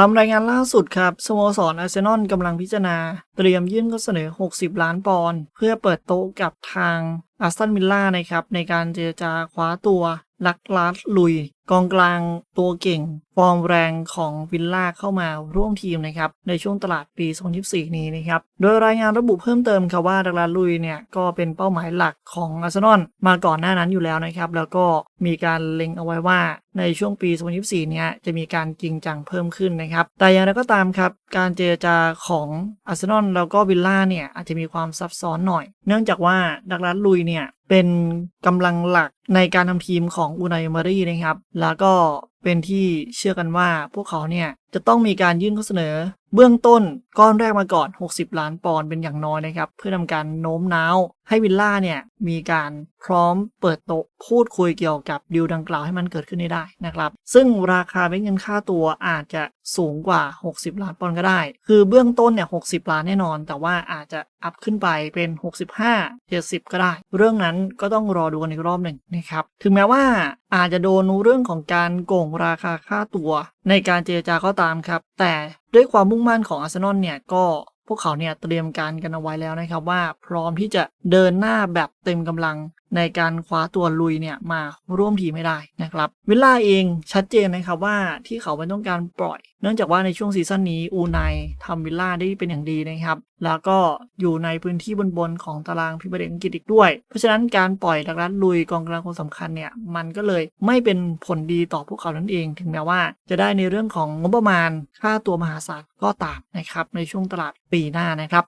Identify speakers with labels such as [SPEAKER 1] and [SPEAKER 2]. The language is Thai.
[SPEAKER 1] ตามรายงานล่าสุดครับสโมสรอาร์เซนอลกำลังพิจารณา เตรียมยื่นข้อเสนอ 60 ล้านปอนด์เพื่อเปิดโต๊ะกับทาง อาร์ตันมิลล่านะครับในการเจรจาคว้าตัวลักลาสลุย กองกลางตัวเก่ง ฟอร์มแรงของวิลล่าเข้ามาร่วมทีมนะครับในช่วงตลาดปี 2024 นี้นะครับโดยรายงานระบุเพิ่มเติมครับว่าดักลาสลุยเนี่ยก็เป็นเป้าหมายหลักของอาร์เซนอลมาก่อนหน้านั้นอยู่แล้วนะครับแล้วก็มีการเล็งเอาไว้ว่าในช่วงปี 2024 เนี่ยจะมีการจริงจังเพิ่มขึ้นนะครับแต่อย่างไรก็ตามครับการเจรจาของอาร์เซนอลแล้วก็วิลล่าเนี่ยอาจจะมีความซับซ้อนหน่อย เนื่องจากว่าดักลาสลุยเนี่ยเป็นกำลังหลักในการทำทีมของอูนายมารีนะครับ แล้วก็เป็นที่เชื่อกันว่าพวกเขาเนี่ยจะต้องมีการยื่นข้อเสนอ เบื้องต้น ก้อนแรกมาก่อน 60 ล้านปอนด์เป็นอย่างน้อยนะครับ เพื่อทำการโน้มน้าวให้วิลล่าเนี่ยมีการพร้อมเปิดโต๊ะพูดคุยเกี่ยวกับดีลดังกล่าวให้มันเกิดขึ้นได้นะครับ ซึ่งราคาเป็นเงินค่าตัวอาจจะสูงกว่า 60 ล้านปอนด์ก็ได้ คือเบื้องต้นเนี่ย 60 ล้านแน่นอน แต่ว่าอาจจะอัพขึ้นไปเป็น 65 70 ก็ได้ เรื่องนั้นก็ต้องรอดูกันอีกรอบหนึ่งนะครับ ถึงแม้ว่าอาจจะโดนเรื่องของการโกงราคาค่าตัว ในการเจรจาก็ตามครับ แต่ด้วยความมุ่งมั่นของอาร์เซนอลเนี่ยก็พวกเขาเนี่ยเตรียมการกันเอาไว้แล้วนะครับว่าพร้อมที่จะเดินหน้าแบบเต็มกำลัง ในการคว้าตัวลุยเนี่ยมาร่วมทีมไม่ได้นะครับวิลล่าเองชัดเจนนะครับว่าที่เขาไม่ต้องการปล่อย เนื่องจากว่าในช่วงซีซั่นนี้อูไนทำวิลล่าได้เป็นอย่างดีนะครับ แล้วก็อยู่ในพื้นที่บนๆของตารางพิมพ์เดอังกฤษอีกด้วย เพราะฉะนั้นการปล่อยดักลัดลุยกองกลางคนสำคัญเนี่ยมันก็เลยไม่เป็นผลดีต่อพวกเขานั่นเอง ถึงแม้ว่าจะได้ในเรื่องของงบประมาณค่าตัวมหาศาลก็ตามนะครับในช่วงตลาดปีหน้านะครับ